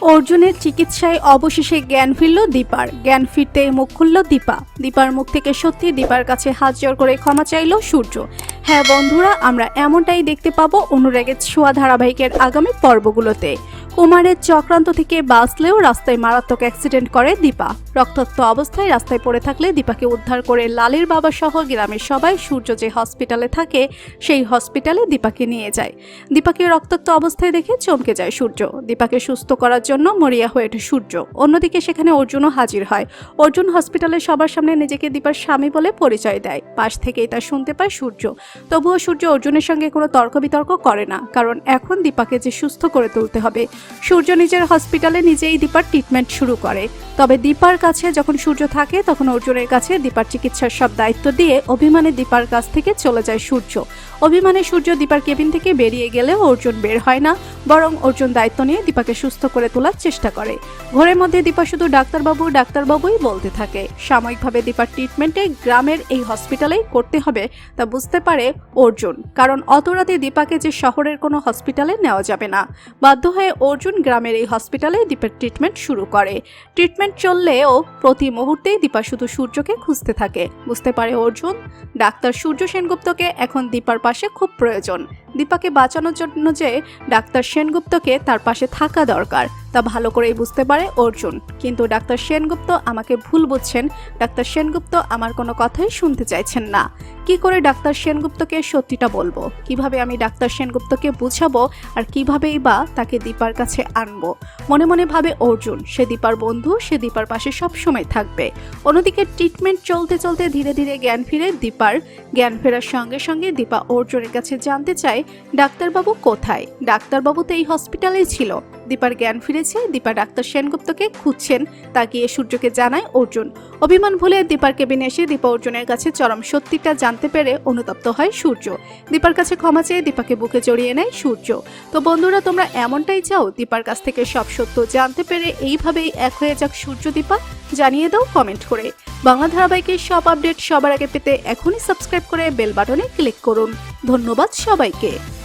অর্জুনের চিকিৎসায় অবশেষে জ্ঞান ফিরল দীপার। জ্ঞান ফিরতে মুখ খুলল দীপা। দীপার মুখ থেকে সত্যি দীপার কাছে হাত জোর করে ক্ষমা চাইল সূর্য। হ্যাঁ বন্ধুরা, আমরা এমনটাই দেখতে পাবো অনুরাগের ছোঁয়া ধারাবাহিকের আগামী পর্বগুলোতে। কুমারের চক্রান্ত থেকে বাঁচলেও রাস্তায় মারাত্মক অ্যাক্সিডেন্ট করে দীপা। রক্তাক্ত অবস্থায় রাস্তায় পড়ে থাকলে দীপাকে উদ্ধার করে লালের বাবা সহ গ্রামের সবাই সূর্য যে হসপিটালে থাকে, সেই হসপিটালে দীপাকে নিয়ে যায়। দীপাকে রক্তাক্ত অবস্থায় দেখে চমকে যায় সূর্য। দীপাকে সুস্থ করার জন্য মরিয়া হয়ে ওঠে সূর্য। অন্যদিকে সেখানে অর্জুনও হাজির হয়। অর্জুন হসপিটালে সবার সামনে নিজেকে দীপার স্বামী বলে পরিচয় দেয়। পাশ থেকেই তা শুনতে পায় সূর্য। তবুও সূর্য অর্জুনের সঙ্গে কোনো তর্ক বিতর্ক করে না, কারণ এখন দীপাকে যে সুস্থ করে তুলতে হবে সূর্য নিজের হসপিটালে নিজেই দীপার ট্রিটমেন্ট শুরু করে। তবে দীপার কাছে যখন সূর্য থাকে, তখন অর্জুনের কাছে দীপার চিকিৎসার সব দায়িত্ব দিয়ে অভিমানে দীপার কাছ থেকে চলে যায় সূর্য। অভিমানে সূর্য দীপার কেবিন থেকে বেরিয়ে গেলেও অর্জুন বের হয় না, বরং অর্জুন দায়িত্ব নিয়ে দীপাকে সুস্থ করে তোলার চেষ্টা করে। ঘরের মধ্যে দীপা শুধু ডাক্তারবাবু, ডাক্তারবাবুই বলতে থাকে। সাময়িকভাবে দীপার ট্রিটমেন্টে গ্রামের এই হসপিটালেই করতে হবে তা বুঝতে পারে অর্জুন, কারণ অত রাতে দীপাকে যে শহরের কোনো হসপিটালে নেওয়া যাবে না। বাধ্য হয়ে অর্জুন গ্রামের এই হসপিটালে দীপের ট্রিটমেন্ট শুরু করে। ট্রিটমেন্ট চললেও প্রতি মুহূর্তেই দীপা শুধু সূর্যকে খুঁজতে থাকে। বুঝতে পারে অর্জুন, ডাক্তার সূর্য সেনগুপ্তকে এখন দীপার পাশে খুব প্রয়োজন। দীপাকে বাঁচানোর জন্য যে ডাক্তার সেনগুপ্তকে তার পাশে থাকা দরকার। তা ভালো করেই বুঝতে পারে অর্জুন। কিন্তু ডাক্তার সেনগুপ্ত আমাকে ভুল বুঝছেন। ডাক্তার সেনগুপ্ত আমার কোনো কথাই শুনতে চাইছেন না। কি করে ডাক্তার সেনগুপ্তকে সত্যিটা বলব? কীভাবে আমি ডাক্তার সেনগুপ্তকে বুঝাবো? আর কিভাবেই বা তাকে দীপার কাছে আনব? মনে মনে ভাবে অর্জুন, সে দীপার বন্ধু, সে দীপার পাশে সব সময় থাকবে। অন্যদিকে ট্রিটমেন্ট চলতে চলতে ধীরে ধীরে জ্ঞান ফিরে দীপার। জ্ঞান ফেরার সঙ্গে সঙ্গে দীপা অর্জুনের কাছে জানতে চায়, ডাক্তারবাবু কোথায়? ডাক্তারবাবু তো এই হসপিটালেই ছিল। দীপার জ্ঞান ফিরেছে দীপা ডাক্তার সেনগুপ্তকে খুঁজছেন, তা গিয়ে সূর্যকে জানায় অর্জুন। অভিমান ভুলে দীপার কেবিনে এসে দীপা অর্জুনের কাছে চরম সত্যিটা জানতে পেরে অনুতপ্ত হয় সূর্য। দীপার কাছে ক্ষমা চেয়ে দীপাকে বুকে জড়িয়ে নেয় সূর্য। তো বন্ধুরা, তোমরা এমনটাই চাও? দীপার কাছ থেকে সব সত্য জানতে পেরে এইভাবেই এক হয়ে যাক সূর্য দীপা? জানিয়ে দাও কমেন্ট করে। বাংলা ধারাবাহিকের সব আপডেট সবার আগে পেতে এখনই সাবস্ক্রাইব করে বেল বাটনে ক্লিক করুন। ধন্যবাদ সবাইকে।